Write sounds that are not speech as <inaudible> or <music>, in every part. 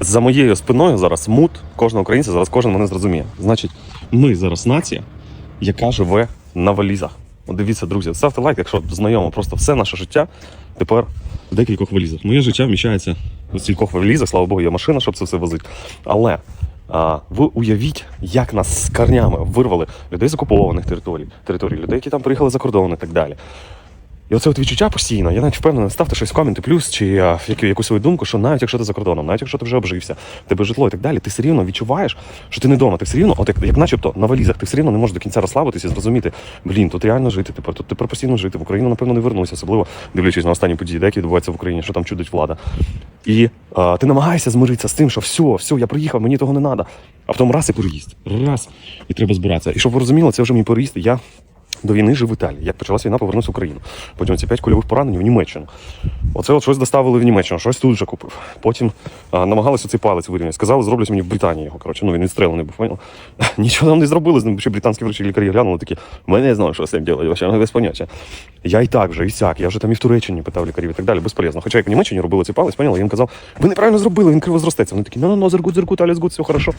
за моєю спиною зараз мут кожного українця, зараз кожен мене зрозуміє. Значить, ми зараз нація, яка живе на валізах. От дивіться, друзі, ставте лайк, якщо знайомо. Просто все наше життя тепер в декількох валізах. Моє життя вміщається у стількох валізах, слава Богу, є машина, щоб це все возити. Але а, ви уявіть, як нас з корнями вирвали людей з окупованих територій, територій, людей, які там приїхали за кордон і так далі. І оце от відчуття постійно. Я навіть впевнений, ставте щось в коменти плюс чи а, яку, якусь свою думку, що навіть якщо ти за кордоном, навіть якщо ти вже обжився, в тебе житло і так далі, ти все рівно відчуваєш, що ти не вдома, ти все рівно, от як, як начебто на валізах, ти все рівно не можеш до кінця розслабитися і зрозуміти, блін, тут реально жити тепер, тут тепер постійно жити. В Україну, напевно, не вернуся, особливо дивлячись на останні події, які відбуваються в Україні, що там чудить влада. І а, ти намагаєшся змиритися з тим, що все, все, я приїхав, мені того не треба. А потім раз і переїзд. Раз, і треба збиратися. І щоб ви розуміли, це вже мій переїзд. Я до війни жив в Італії. Як почалася війна, повернувся в Україну. Потім ці п'ять кульових поранень в Німеччину. Оце от щось доставили в Німеччину, щось тут же купив. Потім а, намагалися цей палець вирівняти. Сказали, зроблять мені в Британії його. Коротше, ну він відстрелений був. Понял? <laughs> Нічого нам не зробили з ним, ще британські врачі лікарі глянули такі. Ми не знаємо, що з цим робити, вообще, ну, без поняття. Я і так вже, і сяк. Я вже там і в Туреччині питав лікарів і так далі. Безполезно. Хоча як в Німеччині робили цей палець, поняли, він казав, ви неправильно зробили, він криво зростеться. Вони такі, ну, ну, ну, зеркут, зеркут, але згут, все хорошо.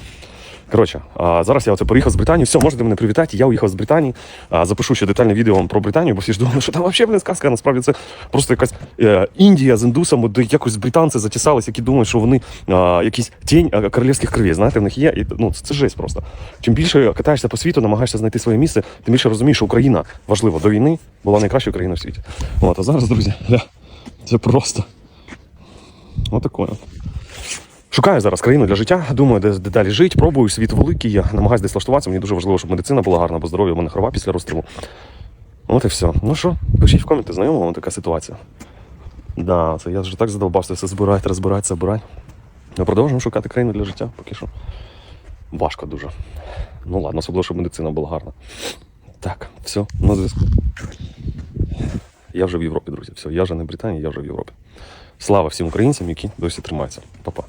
Коротше, зараз я оце приїхав з Британії. Все, можете мене привітати. Я уїхав з Британії. Запишу ще детальне відео вам про Британію, бо всі ж думали, що там взагалі блин, сказка. Насправді це просто якась е, Індія з індусами, де якось британці затісались, які думають, що вони а, якісь тінь королівських кровей. Знаєте, в них є. І, ну, це, жесть просто. Чим більше катаєшся по світу, намагаєшся знайти своє місце, тим більше розумієш, що Україна важливо до війни була найкращою країною в світі. От, а зараз, друзі, це просто. Отакое. Шукаю зараз країну для життя, думаю, де, де далі жити, пробую, світ великий, я намагаюся десь влаштуватися. Мені дуже важливо, щоб медицина була гарна, бо здоров'я у мене хрова після розстрілу. От і все. Ну що, пишіть в коменти, знайома вам така ситуація. Да, це я вже так задовбався все збирати, розбирати, забирати. Ми продовжуємо шукати країну для життя, поки що. Важко дуже. Ну ладно, особливо, щоб медицина була гарна. Так, все, на зв'язку. Я вже в Європі, друзі. Все, я вже не в Британії, я вже в Європі. Слава всім українцям, які досі тримаються. Па-па.